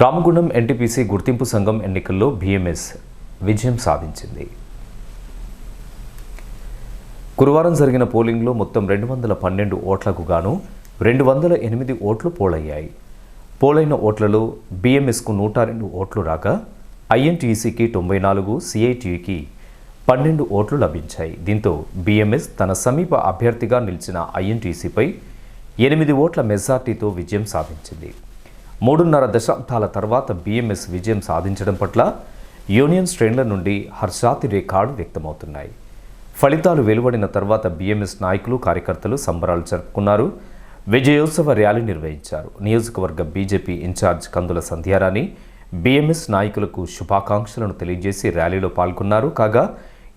Ramagundam NTPC గుర్తింపు సంఘం ఎన్నికల్లో బీఎంఎస్ విజయం సాధించింది. గురువారం జరిగిన పోలింగ్లో మొత్తం రెండు వందల పన్నెండు ఓట్లకు గాను రెండు వందల ఎనిమిది ఓట్లు పోలయ్యాయి. పోలైన ఓట్లలో బీఎంఎస్కు నూట రెండు ఓట్లు రాగా ఐఎన్టీసీకి తొంభై నాలుగు సిఐటికి పన్నెండు ఓట్లు లభించాయి. దీంతో బీఎంఎస్ తన సమీప అభ్యర్థిగా నిలిచిన ఐఎన్టీసీపై ఎనిమిది ఓట్ల మెజార్టీతో విజయం సాధించింది. మూడున్నర దశాబ్దాల తర్వాత బీఎంఎస్ విజయం సాధించడం పట్ల యూనియన్ శ్రేణుల నుండి హర్షాతి రేఖాడు వ్యక్తమవుతున్నాయి. ఫలితాలు వెలువడిన తర్వాత బీఎంఎస్ నాయకులు కార్యకర్తలు సంబరాలు జరుపుకున్నారు. విజయోత్సవ ర్యాలీ నిర్వహించారు. నియోజకవర్గ BJP in-charge Kandula Sandhyarani BMS నాయకులకు శుభాకాంక్షలను తెలియజేసి ర్యాలీలో పాల్గొన్నారు. కాగా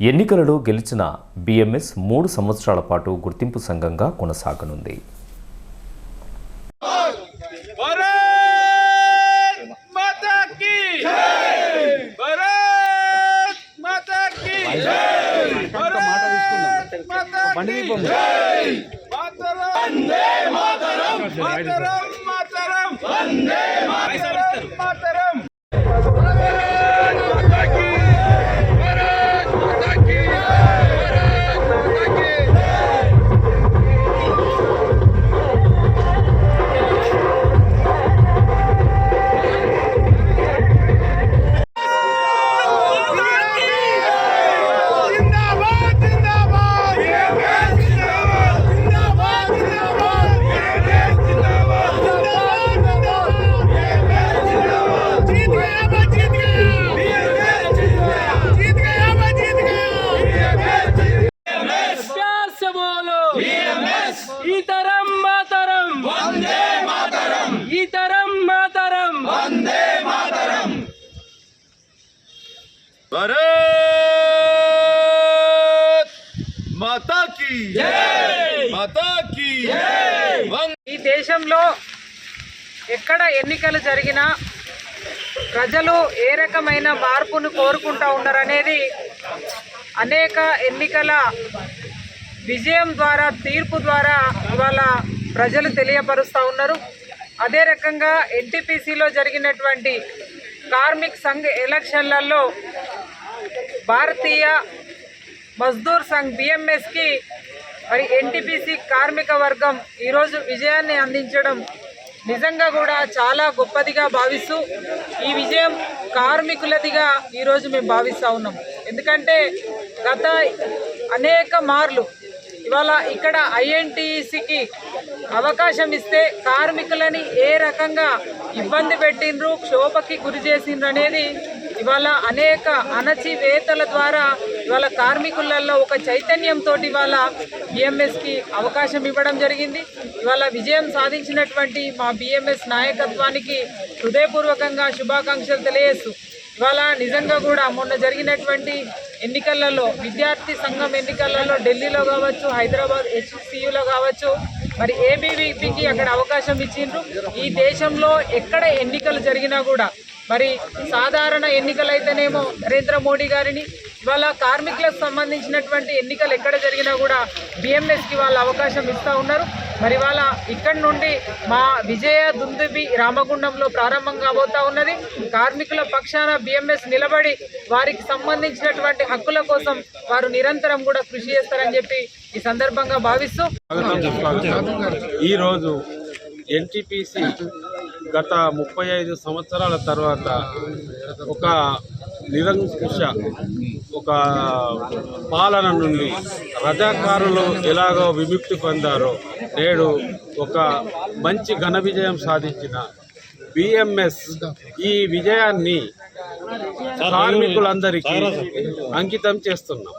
ఎన్నికలలో గెలిచిన బీఎంఎస్ మూడు సంవత్సరాల పాటు గుర్తింపు సంఘంగా కొనసాగనుంది. మాట తీసుకుందాం. బండి దీపం మాతరం మాతరం. వందే ఈ దేశంలో ఎక్కడ ఎన్నికలు జరిగినా ప్రజలు ఏ రకమైన మార్పును కోరుకుంటా ఉన్నారనేది అనేక ఎన్నికల విజయం ద్వారా తీర్పు ద్వారా ఇవాళ ప్రజలు తెలియపరుస్తూ ఉన్నారు. అదే రకంగా ఎన్టీపీసీలో జరిగినటువంటి కార్మిక్ సంఘ్ ఎలక్షన్లలో భారతీయ మజ్దూర్ సంఘ్ బిఎంఎస్కి మరి ఎన్టీపీసీ కార్మిక వర్గం ఈరోజు విజయాన్ని అందించడం నిజంగా కూడా చాలా గొప్పదిగా భావిస్తూ ఈ విజయం కార్మికులదిగా ఈరోజు మేము భావిస్తూ ఉన్నాం. ఎందుకంటే గత అనేక మార్లు ఇవాళ ఇక్కడ ఐఎన్టీసీకి అవకాశం ఇస్తే కార్మికులని ఏ రకంగా ఇబ్బంది పెట్టిండ్రు క్షోభకి గురి చేసిండ్రు అనేది ఇవాళ అనేక అణచివేతల ద్వారా ఇవాళ కార్మికులలో ఒక చైతన్యంతో ఇవాళ బిఎంఎస్కి అవకాశం ఇవ్వడం జరిగింది. ఇవాళ విజయం సాధించినటువంటి మా బిఎంఎస్ నాయకత్వానికి హృదయపూర్వకంగా శుభాకాంక్షలు తెలియజేస్తూ ఇవాళ నిజంగా కూడా మొన్న జరిగినటువంటి ఎన్నికలలో విద్యార్థి సంఘం ఎన్నికలలో ఢిల్లీలో కావచ్చు హైదరాబాద్ హెచ్సియులో కావచ్చు మరి ఏబీవీపీకి అక్కడ అవకాశం ఇచ్చిండ్రు. ఈ దేశంలో ఎక్కడ ఎన్నికలు జరిగినా కూడా మరి సాధారణ ఎన్నికలైతేనేమో నరేంద్ర మోడీ గారిని ఇవాళ కార్మికులకు సంబంధించినటువంటి ఎన్నికలు ఎక్కడ జరిగినా కూడా బిఎంఎస్కి వాళ్ళు అవకాశం ఇస్తూ ఉన్నారు. మరి వాళ్ళ ఇక్కడి నుండి మా విజయ దుందుబి రామగుండంలో ప్రారంభం కాబోతా ఉన్నది. కార్మికుల పక్షాన బిఎంఎస్ నిలబడి వారికి సంబంధించినటువంటి హక్కుల కోసం వారు నిరంతరం కూడా కృషి చేస్తారని చెప్పి ఈ సందర్భంగా భావిస్తూ ఈరోజు ఎన్టీపీసీ గత ముప్పై ఐదు సంవత్సరాల తర్వాత ఒక నిరంకుశ ఒక పాలన నుండి రజాకారులు ఎలాగో విముక్తి పొందారో నేడు ఒక మంచి ఘన విజయం సాధించిన బిఎంఎస్ ఈ విజయాన్ని కార్మికులందరికీ అంకితం చేస్తున్నాం.